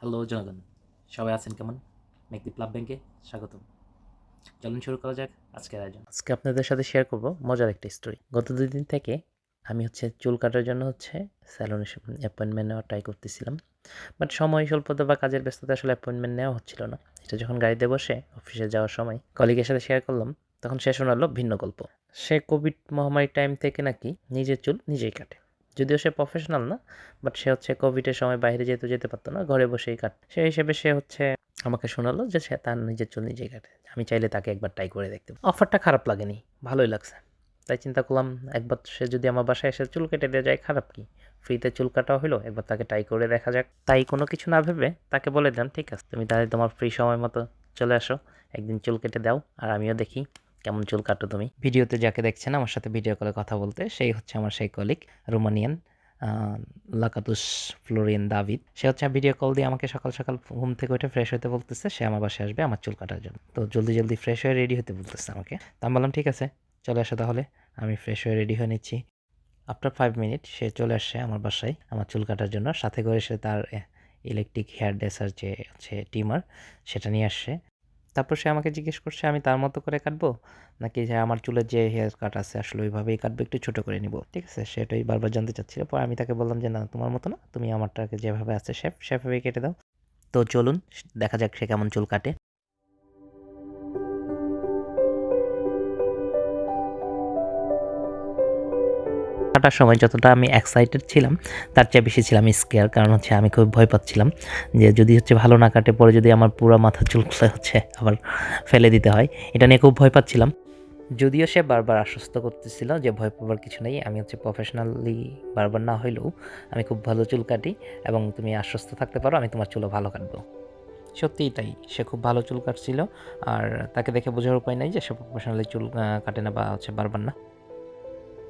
Hello জনগণ। সবাই আছেন কেমন? মেকদি ক্লাব ব্যাংকে স্বাগতম। চলুন শুরু করা যাক আজকের আয়োজন। আজকে আপনাদের সাথে শেয়ার করব মজার একটা স্টোরি গত দুই দিন থেকে আমি হচ্ছে চুল কাটার জন্য হচ্ছে স্যালুনে অ্যাপয়েন্টমেন্ট নেওয়া ট্রাই করতেছিলাম। বাট সময় স্বল্পতা বা কাজের ব্যস্ততা আসলে অ্যাপয়েন্টমেন্ট নেওয়া হচ্ছিল না। এটা যখন গাড়িতে বসে অফিসে যাওয়ার সময় কলিগের সাথে শেয়ার করলাম, তখন সে শোনালো ভিন্ন গল্প। সে কোভিড মহামারীর টাইম থেকে নাকি নিজের চুল নিজেই কাটে। যদিও সে প্রফেশনাল না বাট সে হচ্ছে কোভিডের সময় বাইরে যেতে যেতে পারতো না, ঘরে বসেই কাট সেই হিসেবে সে হচ্ছে আমাকে শোনালো যে সে তার নিজের চুল নিজেই কাটে। আমি চাইলে তাকে একবার ট্রাই করে দেখতে অফারটা খারাপ লাগেনি, ভালোই লাগছে। তাই চিন্তা করলাম, একবার সে যদি আমার বাসায় এসে চুল কেটে দেওয়া যায়, খারাপ কি? ফ্রিতে চুল কাটা হলো একবার তাকে ট্রাই করে দেখা যাক। তাই কোনো কিছু না ভেবে তাকে বলে দিলাম, ঠিক আছে, তুমি তাহলে তোমার ফ্রি সময় মতো চলে আসো, একদিন চুল কেটে দাও, আর আমিও দেখি কেমন চুল কাটো তুমি? ভিডিওতে যাকে দেখছেন আমার সাথে ভিডিও কলে কথা বলতে, সেই হচ্ছে আমার সেই colleague Romanian Lakatus Florian David. সে হচ্ছে ভিডিও কল দিয়ে আমাকে সকাল সকাল ঘুম থেকে উঠে ফ্রেশ হতে বলতেছে, সে আমার বাসায় আসবে আমার চুল কাটার জন্য। তো জলদি জলদি ফ্রেশ হয়ে রেডি হতে বলতেছে আমাকে। তো আমি বললাম, ঠিক আছে, চলে আসো তাহলে। আমি ফ্রেশ হয়ে রেডি হয়ে নিচ্ছি। আফটার ফাইভ মিনিট সে চলে আসছে আমার বাসায় আমার চুল কাটার জন্য। সাথে করে সে তার ইলেকট্রিক হেয়ার ড্রেসার যে, হচ্ছে টিমার, সেটা নিয়ে আসছে তারপর সে আমাকে জিজ্ঞেস করছে, আমি তার মতো করে কাটবো? নাকি যে আমার চুলের যে হেয়ার কাট আছে, আসলে ওইভাবেই কাটবো, একটু ছোটো করে নিব। ঠিক আছে, সেটাই বারবার জানতে চাচ্ছিল। পরে আমি তাকে বললাম যে, না, তোমার মতো না, তুমি আমারটাকে যেভাবে আছে শেফ সেভাবেই কেটে দাও। তো চলুন, দেখা যাক সে কেমন চুল কাটে। কাটার সময় যতটা আমি এক্সাইটেড ছিলাম, তার চেয়ে বেশি ছিলাম স্কেয়ার কারণ হচ্ছে আমি খুব ভয় পাচ্ছিলাম যে যদি হচ্ছে ভালো না কাটে, পরে যদি আমার পুরো মাথা চুলগুলো হচ্ছে আবার ফেলে দিতে হয়, এটা নিয়ে খুব ভয় পাচ্ছিলাম। যদিও সে বারবার আশ্বস্ত করতেছিল যে ভয় পাবার কিছু নেই, আমি হচ্ছে প্রফেশনালি বারবার না হইলেও আমি খুব ভালো চুল কাটি এবং তুমি আশ্বস্ত থাকতে পারো, আমি তোমার চুলও ভালো কাটবো। সত্যিই তাই, সে খুব ভালো চুল কাটছিল, আর তাকে দেখে বোঝার উপায় নাই যে সে প্রফেশনালি চুল কাটে না বা হচ্ছে বারবার না।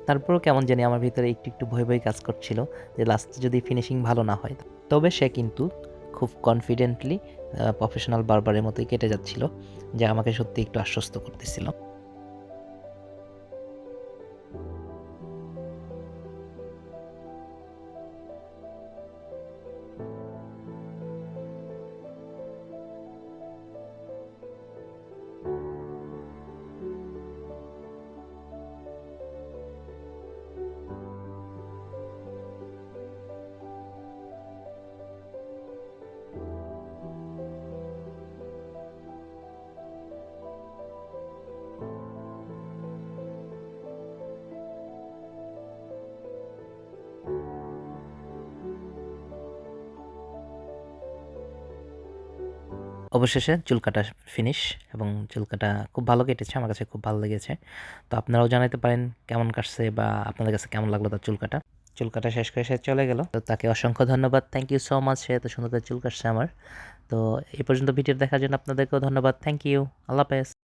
তারপরেও কেমন জানি আমার ভিতরে একটু একটু ভয় ভয় কাজ করছিল যে লাস্টে যদি ফিনিশিং ভালো না হয়। তবে সে কিন্তু খুব কনফিডেন্টলি প্রফেশনাল বারবারের মতোই কেটে যাচ্ছিল, যা আমাকে সত্যি একটু আশ্বস্ত করতেছিল। অবশেষে চুল কাটা ফিনিশ এবং চুল কাটা খুব ভালো কেটেছে, আমার কাছে খুব ভালো লেগেছে। তো আপনারাও জানাতে পারেন কেমন কাটছে বা আপনাদের কাছে কেমন লাগল তার চুল কাটা চুল কাটা শেষ করে সে চলে গেল। তো তাকে অসংখ্য ধন্যবাদ। থ্যাংক ইউ সো মাচ সে এত সুন্দর চুল কাটছে আমার। তো এই পর্যন্ত ভিডিও দেখার জন্য আপনাদেরকেও ধন্যবাদ। থ্যাংক ইউ আল্লাহ হাফেজ।